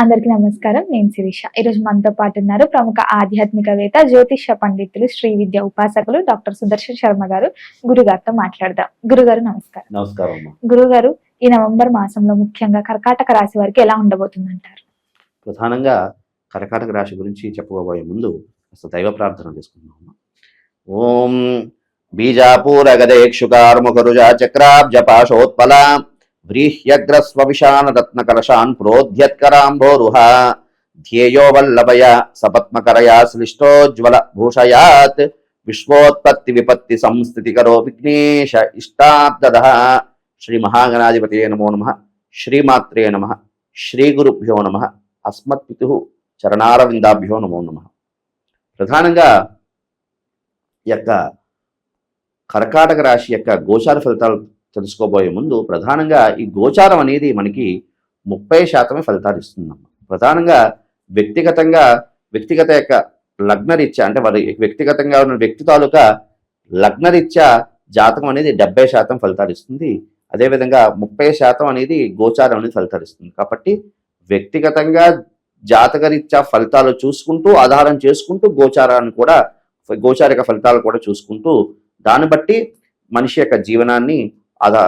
అందరికీ నమస్కారం. నేను శిరీష. ఈరోజు మనతో పాటు ఉన్నారు ప్రముఖ ఆధ్యాత్మికవేత్త జ్యోతిష పండితులు శ్రీ విద్య ఉపాసకులు డాక్టర్ సుదర్శన్ శర్మ గారు. గురుగారితో మాట్లాడదాం. గురుగారు నమస్కారం. నమస్కారం గురుగారు ఈ నవంబర్ మాసంలో ముఖ్యంగా కర్కాటక రాశి వారికి ఎలా ఉండబోతుంది అంటారు ప్రధానంగా కర్కాటక రాశి గురించి చెప్పబోయే ముందు దైవ ప్రార్థన చేసుకుందాం ఓం బీజాపూర గదేక్షుకార్ముఖరుజా చక్రాబ్జ పాశోత్పల వ్రీహ్యగ్రస్వవిశాన కలశాన్ ప్రోధ్యత్కరాంభోరుహ ధ్యేయో వల్లభయ సపత్మకరయా శ్లిష్టోజ్వల భూషయాత్ విశ్వోత్పత్తి విపత్తి సంస్థితికరో విఘ్నేశ ఇష్టాబ్దద శ్రీ మహాగణాధిపతే నమో నమ శ్రీమాత్రే నమ శ్రీ గురుభ్యో నమ అస్మత్పితు చరణారవిందాభ్యో నమో నమ ప్రధానంగా యొక్క కర్కాటక రాశి యొక్క గోచార ఫలితాలు తెలుసుకోబోయే ముందు ప్రధానంగా ఈ గోచారం అనేది మనకి ముప్పై శాతమే ఫలితాలు ఇస్తుందమ్మ. ప్రధానంగా వ్యక్తిగతంగా వ్యక్తిగత యొక్క లగ్నరీత్యా అంటే వారి వ్యక్తిగతంగా ఉన్న వ్యక్తి తాలూకా లగ్నరీత్యా జాతకం అనేది డెబ్బై శాతం ఫలితాలు ఇస్తుంది. అదేవిధంగా ముప్పై శాతం అనేది గోచారం అనేది ఫలితాలు ఇస్తుంది. కాబట్టి వ్యక్తిగతంగా జాతకరీత్యా ఫలితాలు చూసుకుంటూ ఆధారం చేసుకుంటూ గోచారాన్ని కూడా గోచారిక ఫలితాలు కూడా చూసుకుంటూ దాన్ని బట్టి మనిషి యొక్క జీవనాన్ని ఆధా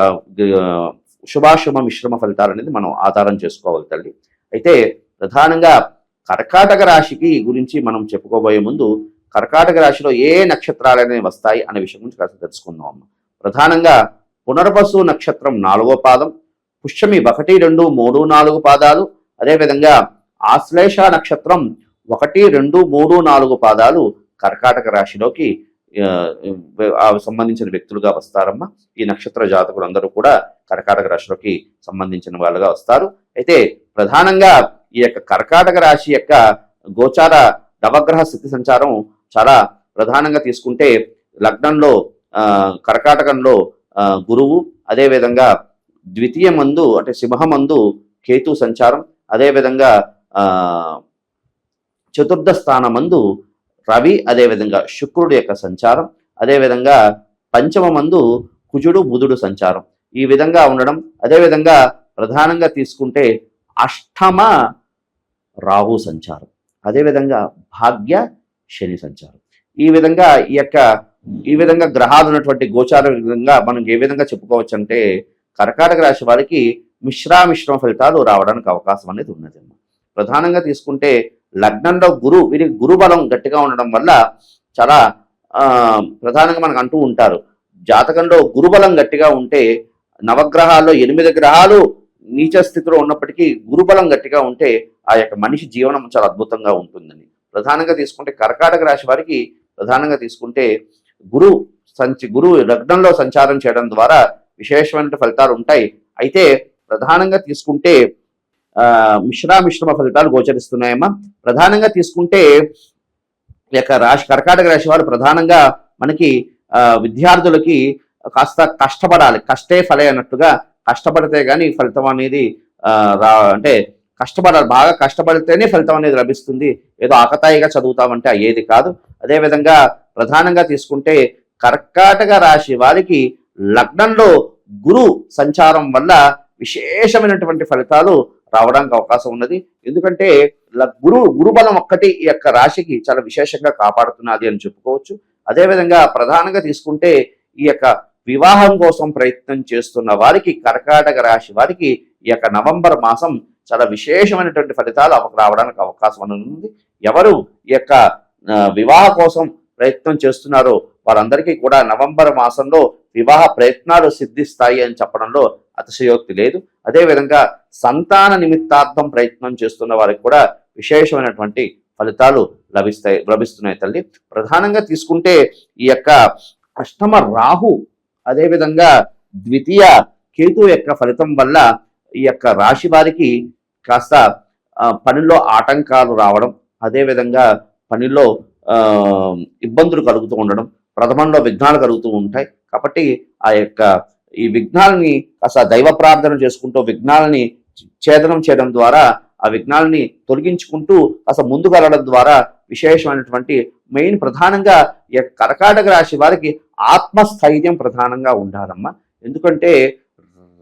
శుభాశుభ మిశ్రమ ఫలితాలు అనేది మనం ఆధారం చేసుకోవాలి తల్లి. అయితే ప్రధానంగా కర్కాటక రాశికి గురించి మనం చెప్పుకోబోయే ముందు కర్కాటక రాశిలో ఏ నక్షత్రాలు అనేవి వస్తాయి అనే విషయం గురించి కాస్త తెలుసుకుందాం. అమ్మ ప్రధానంగా పునర్వసు నక్షత్రం నాలుగో పాదం పుష్యమి ఒకటి రెండు మూడు నాలుగు పాదాలు అదేవిధంగా ఆశ్లేష నక్షత్రం ఒకటి రెండు మూడు నాలుగు పాదాలు కర్కాటక రాశిలోకి సంబంధించిన వ్యక్తులుగా వస్తారమ్మా. ఈ నక్షత్ర జాతకులందరూ కూడా కర్కాటక రాశిలోకి సంబంధించిన వాళ్ళుగా వస్తారు. అయితే ప్రధానంగా ఈ యొక్క కర్కాటక రాశి యొక్క గోచార నవగ్రహ స్థితి సంచారం చాలా ప్రధానంగా తీసుకుంటే లగ్నంలో కర్కాటకంలో గురువు అదేవిధంగా ద్వితీయ మందు అంటే సింహమందు కేతు సంచారం అదేవిధంగా చతుర్థ స్థానమందు రవి అదేవిధంగా శుక్రుడు యొక్క సంచారం అదేవిధంగా పంచమ మందు కుజుడు బుధుడు సంచారం. ఈ విధంగా ఉండడం అదేవిధంగా ప్రధానంగా తీసుకుంటే అష్టమ రాహు సంచారం అదేవిధంగా భాగ్య శని సంచారం. ఈ విధంగా ఈ యొక్క ఈ విధంగా గ్రహాలు ఉన్నటువంటి గోచార విధంగా మనం ఏ విధంగా చెప్పుకోవచ్చు అంటే కర్కాటక రాశి వారికి మిశ్రామిశ్రమ ఫలితాలు రావడానికి అవకాశం అనేది ఉన్నది ప్రధానంగా తీసుకుంటే లగ్నంలో గురు వీరికి గురుబలం గట్టిగా ఉండడం వల్ల చాలా ప్రధానంగా మనకు అంటూ ఉంటారు. జాతకంలో గురుబలం గట్టిగా ఉంటే నవగ్రహాల్లో ఎనిమిది గ్రహాలు నీచ స్థితిలో ఉన్నప్పటికీ గురుబలం గట్టిగా ఉంటే ఆ యొక్క మనిషి జీవనం చాలా అద్భుతంగా ఉంటుందని. ప్రధానంగా తీసుకుంటే కర్కాటక రాశి వారికి ప్రధానంగా తీసుకుంటే గురు సంచి గురువు లగ్నంలో సంచారం చేయడం ద్వారా విశేషమైన ఫలితాలు ఉంటాయి. అయితే ప్రధానంగా తీసుకుంటే మిశ్రామిశ్రమ ఫలితాలు గోచరిస్తున్నాయమ్మా. ప్రధానంగా తీసుకుంటే ఈ యొక్క రాశి కర్కాటక రాశి వారు ప్రధానంగా మనకి విద్యార్థులకి కాస్త కష్టపడాలి. కష్టే ఫలే అన్నట్టుగా కష్టపడితే కానీ ఫలితం అనేది రా అంటే కష్టపడాలి. బాగా కష్టపడితేనే ఫలితం అనేది లభిస్తుంది. ఏదో ఆకతాయిగా చదువుతామంటే అయ్యేది కాదు. అదేవిధంగా ప్రధానంగా తీసుకుంటే కర్కాటక రాశి వారికి లగ్నంలో గురు సంచారం వల్ల విశేషమైనటువంటి ఫలితాలు రావడానికి అవకాశం ఉన్నది. ఎందుకంటే గురు గురుబలం ఒక్కటి ఈ యొక్క రాశికి చాలా విశేషంగా కాపాడుతున్నది అని చెప్పుకోవచ్చు. అదేవిధంగా ప్రధానంగా తీసుకుంటే ఈ యొక్క వివాహం కోసం ప్రయత్నం చేస్తున్న వారికి కర్కాటక రాశి వారికి ఈ యొక్క నవంబర్ మాసం చాలా విశేషమైనటువంటి ఫలితాలు అవ- రావడానికి అవకాశం అనేది ఉంది. ఎవరు ఈ యొక్క వివాహ కోసం ప్రయత్నం చేస్తున్నారో వారందరికీ కూడా నవంబర్ మాసంలో వివాహ ప్రయత్నాలు సిద్ధిస్తాయి అని చెప్పడంలో అతిశయోక్తి లేదు. అదేవిధంగా సంతాన నిమిత్తార్థం ప్రయత్నం చేస్తున్న వారికి కూడా విశేషమైనటువంటి ఫలితాలు లభిస్తాయి లభిస్తున్నాయి తల్లి. ప్రధానంగా తీసుకుంటే ఈ యొక్క అష్టమ రాహు అదేవిధంగా ద్వితీయ కేతు యొక్క ఫలితం వల్ల ఈ యొక్క రాశి వారికి కాస్త పనిలో ఆటంకాలు రావడం అదేవిధంగా పనిలో ఇబ్బందులు కలుగుతూ ఉండడం ప్రథమంలో విఘ్నాలు కలుగుతూ ఉంటాయి. కాబట్టి ఆ యొక్క ఈ విఘ్నాలని కాస్త దైవ ప్రార్థన చేసుకుంటూ విఘ్నాలని ఛేదనం చేయడం ద్వారా ఆ విఘ్నాలని తొలగించుకుంటూ కాస్త ముందుకు వెళ్ళడం ద్వారా విశేషమైనటువంటి మెయిన్ ప్రధానంగా ఈ యొక్క కర్కాటక రాశి వారికి ఆత్మస్థైర్యం ప్రధానంగా ఉండాలమ్మా. ఎందుకంటే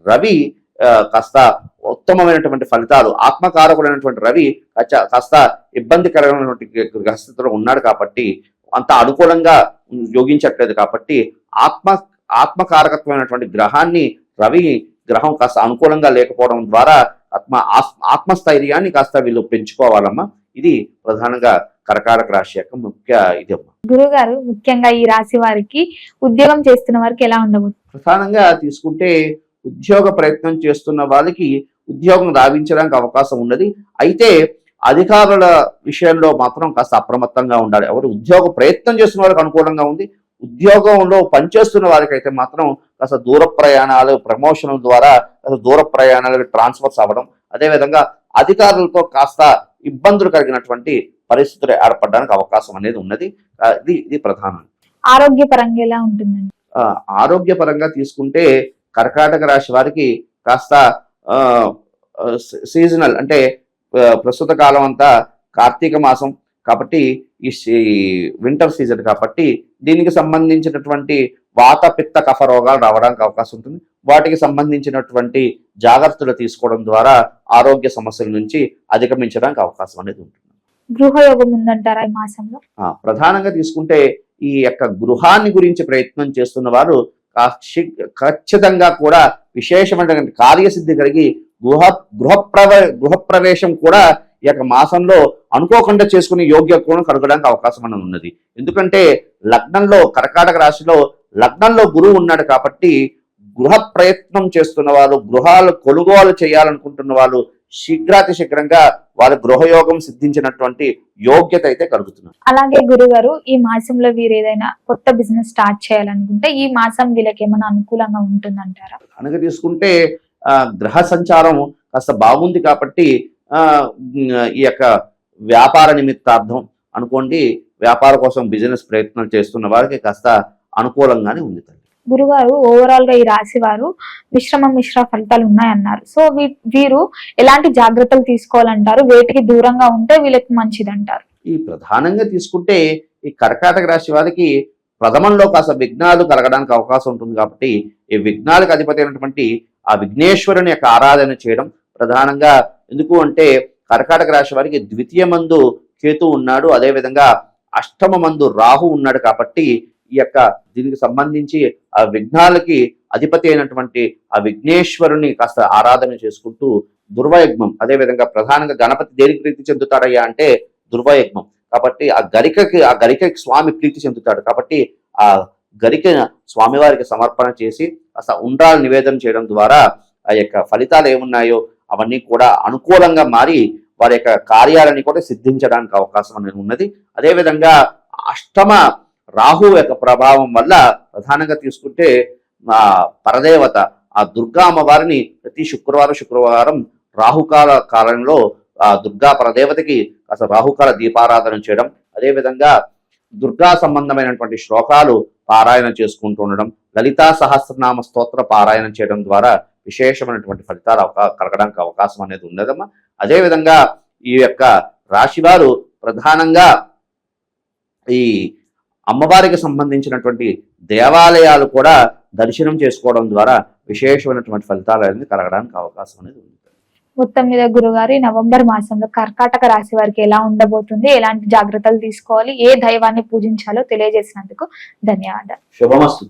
రవి కాస్త ఉత్తమమైనటువంటి ఫలితాలు ఆత్మకారకుడైనటువంటి రవి కాచ- కాస్త ఇబ్బందికరమైనటువంటి గ్రహస్థితిలో ఉన్నాడు కాబట్టి అంత అనుకూలంగా యోగించట్లేదు కాబట్టి ఆత్మ ఆత్మకారకత్వమైనటువంటి గ్రహాన్ని రవి గ్రహం కాస్త అనుకూలంగా లేకపోవడం ద్వారా ఆత్మ ఆత్మస్థైర్యాన్ని కాస్త వీళ్ళు పెంచుకోవాలమ్మా. ఇది ప్రధానంగా కర్కాటక రాశి యొక్క ముఖ్య ఇది అమ్మా. గురుగారు ముఖ్యంగా ఈ రాశి వారికి ఉద్యోగం చేస్తున్న వారికి ఎలా ఉండబోతుంది ప్రధానంగా తీసుకుంటే ఉద్యోగ ప్రయత్నం చేస్తున్న వాళ్ళకి ఉద్యోగం రావించడానికి అవకాశం ఉన్నది. అయితే అధికారుల విషయంలో మాత్రం కాస్త అప్రమత్తంగా ఉండాలి. ఎవరు ఉద్యోగ ప్రయత్నం చేస్తున్న వారికి అనుకూలంగా ఉంది. ఉద్యోగంలో పనిచేస్తున్న వారికి అయితే మాత్రం కాస్త దూర ప్రయాణాలు ప్రమోషన్ల ద్వారా కాస్త దూర ప్రయాణాలు ట్రాన్స్ఫర్స్ అవ్వడం. అదేవిధంగా అధికారులతో కాస్త ఇబ్బందులు కలిగినటువంటి పరిస్థితులు ఏర్పడడానికి అవకాశం అనేది ఉన్నది. ఇది ఇది ప్రధానం. ఆరోగ్యపరంగా ఎలా ఉంటుందండి? ఆరోగ్యపరంగా తీసుకుంటే కర్కాటక రాశి వారికి కాస్త సీజనల్ అంటే ప్రస్తుత కాలం అంతా కార్తీక మాసం కాబట్టి ఈ వింటర్ సీజన్ కాబట్టి దీనికి సంబంధించినటువంటి వాత పిత్త కఫ రోగాలు రావడానికి అవకాశం ఉంటుంది. వాటికి సంబంధించినటువంటి జాగ్రత్తలు తీసుకోవడం ద్వారా ఆరోగ్య సమస్యల నుంచి అధిగమించడానికి అవకాశం అనేది ఉంటుంది. గృహయోగం ఉందంటారా ఈ మాసంలో? ప్రధానంగా తీసుకుంటే ఈ యొక్క గృహాన్ని గురించి ప్రయత్నం చేస్తున్న వారు ఖచ్చితంగా కూడా విశేషమైనటువంటి కార్యసిద్ధి కలిగి గృహ గృహప్రవ గృహప్రవేశం కూడా ఈ యొక్క మాసంలో అనుకోకుండా చేసుకునే యోగ్య కూడా కలగడానికి అవకాశం అనేది ఉన్నది. ఎందుకంటే లగ్నంలో కర్కాటక రాశిలో లగ్నంలో గురువు ఉన్నాడు కాబట్టి గృహ ప్రయత్నం చేస్తున్న వాళ్ళు గృహాలు కొనుగోలు చేయాలనుకుంటున్న వాళ్ళు శీఘ్రాతి శీఘ్రంగా వారి గృహయోగం సిద్ధించినటువంటి యోగ్యత అయితే కలుగుతున్నారు అలాగే గురుగారు ఈ మాసంలో వీరు ఏదైనా కొత్త బిజినెస్ స్టార్ట్ చేయాలనుకుంటే ఈ మాసం వీళ్ళకి ఏమైనా అనుకూలంగా ఉంటుందంటారా? కనుక తీసుకుంటే గ్రహ సంచారం కాస్త బాగుంది కాబట్టి ఈ యొక్క వ్యాపార నిమిత్తార్థం అనుకోండి వ్యాపార కోసం బిజినెస్ ప్రయత్నాలు చేస్తున్న వారికి కాస్త అనుకూలంగానే ఉంది తల్లి. గురుగారు ఓవరాల్గా ఈ రాశి వారు మిశ్రమ మిశ్ర ఫలితాలు ఉన్నాయన్నారు. సో వీ- వీరు ఎలాంటి జాగ్రత్తలు తీసుకోవాలంటారు? వేటికి దూరంగా ఉంటే వీళ్ళకి మంచిది అంటారు ఈ ప్రధానంగా తీసుకుంటే ఈ కర్కాటక రాశి వారికి ప్రథమంలో కాస్త విఘ్నాలు కలగడానికి అవకాశం ఉంటుంది కాబట్టి ఈ విఘ్నాలకు అధిపతి అయినటువంటి ఆ విఘ్నేశ్వరుని యొక్క ఆరాధన చేయడం ప్రధానంగా. ఎందుకు అంటే కర్కాటక రాశి వారికి ద్వితీయ మందు కేతు ఉన్నాడు అదేవిధంగా అష్టమ మందు రాహు ఉన్నాడు కాబట్టి ఈ యొక్క దీనికి సంబంధించి ఆ విఘ్నాలకి అధిపతి అయినటువంటి ఆ విఘ్నేశ్వరుని కాస్త ఆరాధన చేసుకుంటూ దుర్వయజ్ఞం అదేవిధంగా ప్రధానంగా గణపతి దేనికి ప్రీతి చెందుతాడయ్యా అంటే దుర్వయజ్ఞం. కాబట్టి ఆ గరికకి ఆ గరికకి స్వామి ప్రీతి చెందుతాడు కాబట్టి ఆ గరికిన స్వామివారికి సమర్పణ చేసి అసలు ఉండ్రాలు నివేదన చేయడం ద్వారా ఆ యొక్క ఫలితాలు ఏమున్నాయో అవన్నీ కూడా అనుకూలంగా మారి వారి యొక్క కార్యాలని కూడా సిద్ధించడానికి అవకాశం అనేది ఉన్నది. అదేవిధంగా అష్టమ రాహు యొక్క ప్రభావం వల్ల ప్రధానంగా తీసుకుంటే ఆ పరదేవత ఆ దుర్గా అమ్మవారిని ప్రతి శుక్రవారం శుక్రవారం రాహుకాల కాలంలో ఆ దుర్గా పరదేవతకి అసలు రాహుకాల దీపారాధన చేయడం. అదేవిధంగా దుర్గా సంబంధమైనటువంటి శ్లోకాలు పారాయణ చేసుకుంటూ ఉండడం లలితా సహస్రనామ స్తోత్ర పారాయణం చేయడం ద్వారా విశేషమైనటువంటి ఫలితాలు అవకా- కలగడానికి అవకాశం అనేది ఉన్నదమ్మా. అదేవిధంగా ఈ యొక్క రాశివారు ప్రధానంగా ఈ అమ్మవారికి సంబంధించినటువంటి దేవాలయాలు కూడా దర్శనం చేసుకోవడం ద్వారా విశేషమైనటువంటి ఫలితాలు అనేది కలగడానికి అవకాశం అనేది ఉంది. మొత్తం మీద గురుగారు ఈ నవంబర్ మాసంలో కర్కాటక రాశి వారికి ఎలా ఉండబోతుంది ఎలాంటి జాగ్రత్తలు తీసుకోవాలి ఏ దైవాన్ని పూజించాలో తెలియజేసినందుకు ధన్యవాదాలు. శుభమస్తు